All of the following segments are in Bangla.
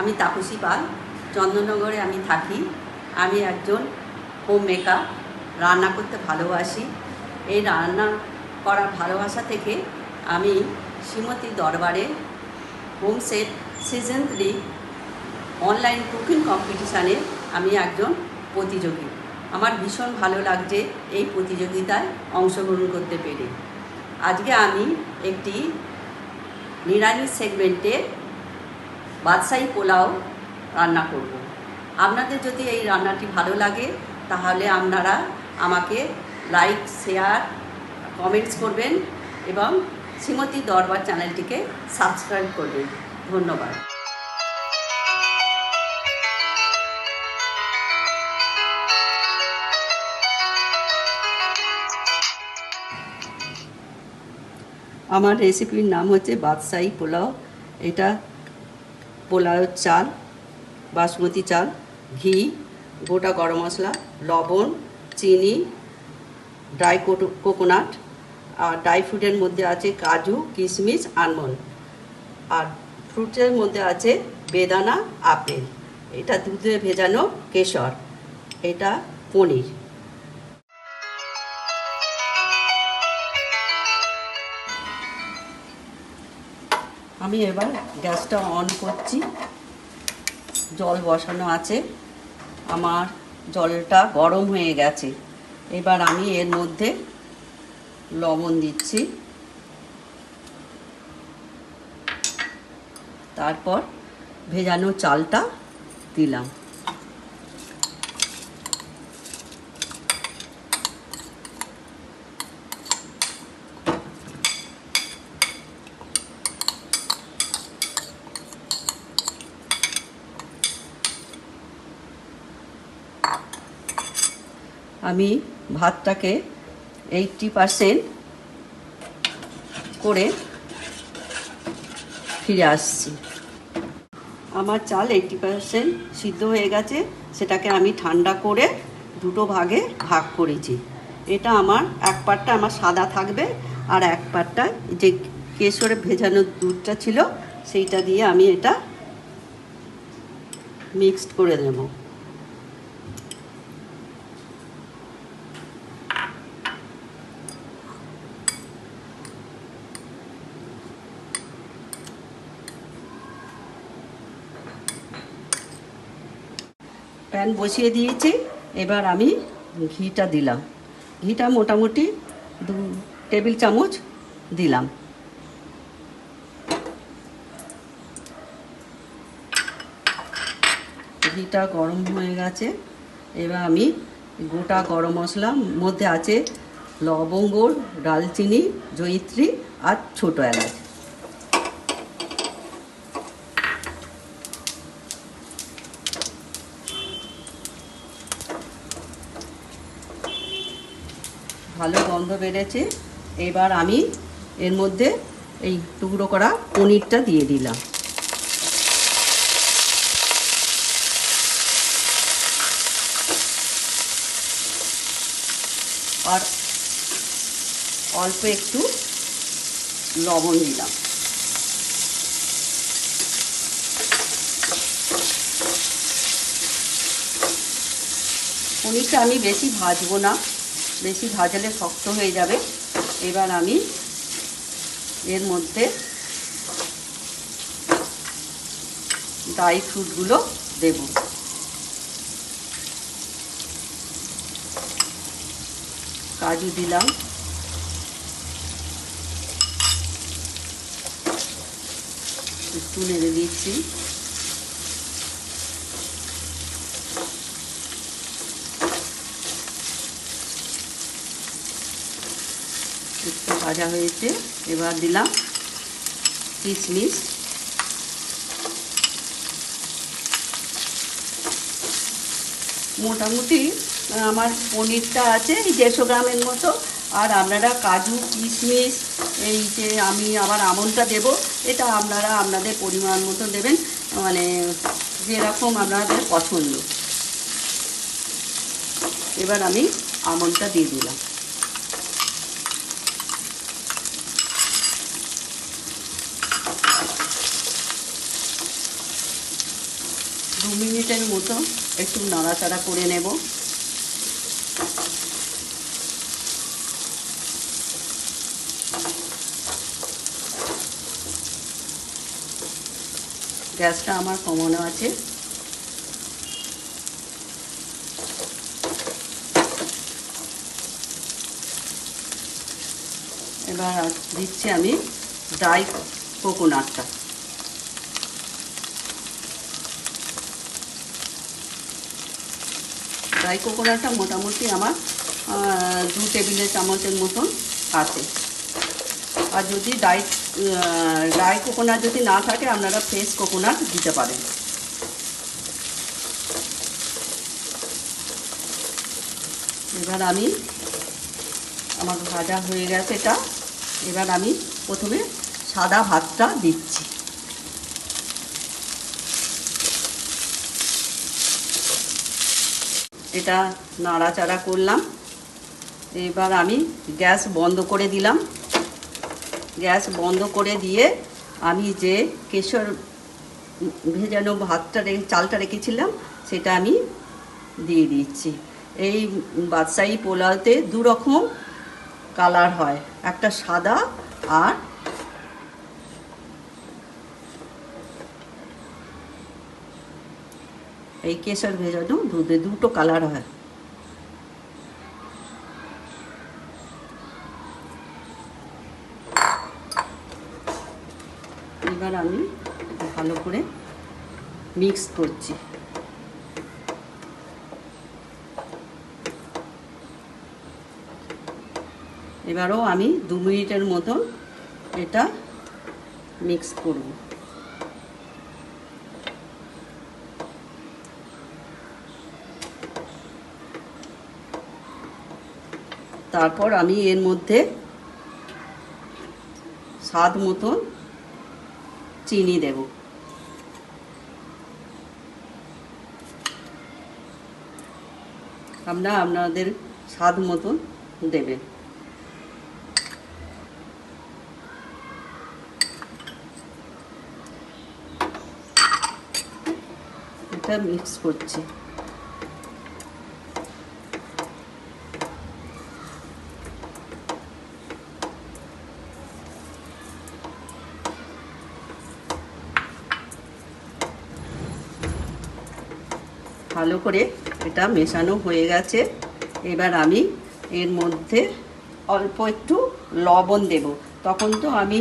আমি তাপসী পাল, চন্দননগরে আমি থাকি। আমি একজন হোম মেকার রান্না করতে ভালোবাসি। এই রান্না করার ভালোবাসা থেকে আমি শ্রীমতী দরবারে home set season three online cooking কম্পিটিশানে আমি একজন প্রতিযোগী। আমার ভীষণ ভালো লাগছে এই প্রতিযোগিতায় অংশগ্রহণ করতে পেরে। আজকে আমি একটি নিরামিষ সেগমেন্টে বাদশাহী পোলাও রান্না করব। আপনাদের যদি এই রান্নাটি ভালো লাগে, তাহলে আপনারা আমাকে লাইক শেয়ার কমেন্টস করবেন এবং শ্রীমতী দরবার চ্যানেলটিকে সাবস্ক্রাইব করবেন। ধন্যবাদ। আমার রেসিপির নাম হচ্ছে বাদশাহী পোলাও। এটা পোলাওয়ের চাল, বাসমতি চাল, ঘি, গোটা গরম মশলা, লবণ, চিনি, ড্রাই কোকোনাট, আর ড্রাই ফ্রুটের মধ্যে আছে কাজু, কিশমিশ, আলমন্ড। আর ফ্রুটের মধ্যে আছে বেদানা, আপেল। এটা দুধে ভেজানো কেশর। এটা পনির। আমি এবার গ্যাসটা অন করছি। জল বসানো আছে। আমার জলটা গরম হয়ে গেছে। এবার আমি এর মধ্যে লবণ দিচ্ছি। তারপর ভেজানো চালটা দিলাম। আমি ভাতটাকে এইটটি পারসেন্ট করে ফিরে আসছি। আমার চাল এইটটি পারসেন্ট সিদ্ধ হয়ে গেছে, সেটাকে আমি ঠান্ডা করে দুটো ভাগে ভাগ করেছি। এটা আমার এক পাটটা আমার সাদা থাকবে আর এক পাটটা যে কেশরে ভেজানো দুধটা ছিল, সেইটা দিয়ে আমি এটা মিক্সড করে দেবো প্যান বসিয়ে দিয়েছি। এবার আমি ঘিটা দিলাম। ঘিটা মোটামুটি দু টেবিল চামচ দিলাম। ঘিটা গরম হয়ে গেছে। এবার আমি গোটা গরম মশলা মধ্যে আছে লবঙ্গ, ডালচিনি, জয়িত্রী আর ছোটো এলাচ। ভালো গন্ধ বেড়েছে। এবার আমি এর মধ্যে এই টুকরো করা পনিরটা দিয়ে দিলাম। আর অল্প একটু লবণ দিলাম। পনিরটা আমি বেশি ভাজবো না। বেশি ভাজালে শক্ত হয়ে যাবে। এবার আমি এর মধ্যে ড্রাই ফ্রুটগুলো দেব। কাজু দিলাম। একটু নেড়ে দিচ্ছি একটু ভাজা হয়েছে, এবার দিলাম কিশমিশ মোটামুটি আমার পনিরটা আছে, এই দেড়শো গ্রামের মতো, আর আপনারা কাজু কিশমিশ এই যে আমি আবার আমনটা দেব, এটা আপনারা আপনাদের পরিমাণ মতো দেবেন মানে যেরকম আপনাদের পছন্দ। এবার আমি আমনটা দিয়ে দিলাম। মিনিটের মতো একটু নাড়াচাড়া করে নেব। গ্যাসটা আমার কমানো আছে। এবার দিচ্ছি আমি ড্রাই কোকোনাটটা ড্রাই কোকোনাটটা মোটামুটি আমার দু টেবিলের চামচের মতন আছে। আর যদি ডাই ড্রাই কোকোনাট যদি না থাকে, আপনারা ফ্রেশ কোকোনাট দিতে পারেন। এবার আমি, আমার ভাজা হয়ে গেছে এটা। এবার আমি প্রথমে সাদা ভাতটা দিচ্ছি। এটা নাড়াচাড়া করলাম। এবার আমি গ্যাস বন্ধ করে দিলাম। গ্যাস বন্ধ করে দিয়ে আমি যে কেশর ভেজানো ভাতটা চালটা রেখেছিলাম, সেটা আমি দিয়ে দিচ্ছি। এই বাদশাহী পোলাওতে দু রকম কালার হয়, একটা সাদা আর এই কেশর ভেজানো দুধে দুটো কালার হয়। এবার আমি ভালো করে মিক্স করছি। এবারও আমি দু মিনিটের মতন এটা মিক্স করব। তারপর আমি এর মধ্যে স্বাদ মতন চিনি দেব। আমরা আপনাদের স্বাদ মতন দেবেন। এটা মিক্স করছি। ভালো করে এটা মেশানো হয়ে গেছে। এবার আমি এর মধ্যে অল্প একটু লবণ দেব। তখন তো আমি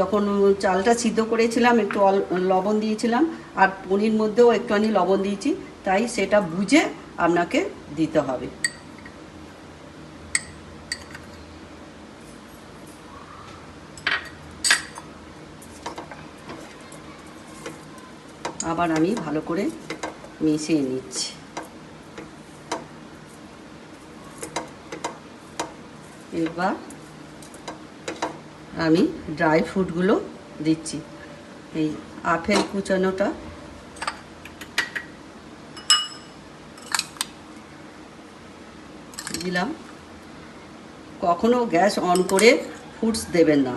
যখন চালটা সিদ্ধ করেছিলাম, একটু লবণ দিয়েছিলাম, আর পনির মধ্যেও একটুখানি লবণ দিয়েছি, তাই সেটা বুঝে আপনাকে দিতে হবে। আবার আমি ভালো করে মিশিয়ে নিচ্ছি। এবার আমি ড্রাই ফ্রুটগুলো দিচ্ছি। এই আপেল কুচানোটা। দিলাম। কখনো গ্যাস অন করে ফুডস দেবেন না।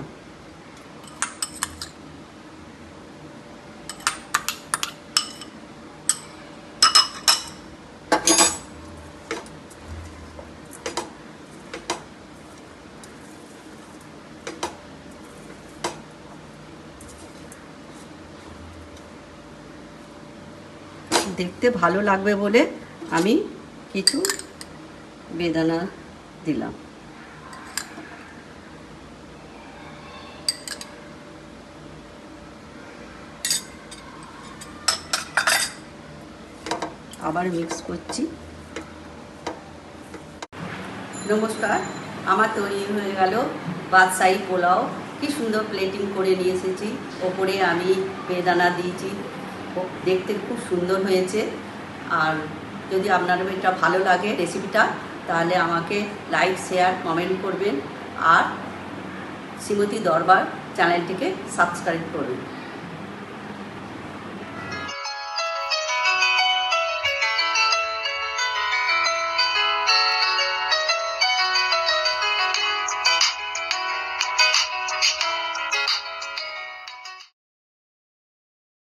দেখতে ভালো লাগবে বলে আমি কিছু বেদানা দিলাম। আবার মিক্স করছি। নমস্কার, আমার তৈরি হয়ে গেল বাদশাহী পোলাও। কি সুন্দর প্লেটিং করে নিয়ে এসেছি। ওপরে আমি বেদানা দিয়েছি। দেখতে খুব সুন্দর হয়েছে। আর যদি আপনার এটা ভালো লাগে রেসিপিটা তাহলে আমাকে লাইক শেয়ার কমেন্ট করবেন। আর শ্রীমতী দরবার চ্যানেলটিকে সাবস্ক্রাইব করবেন।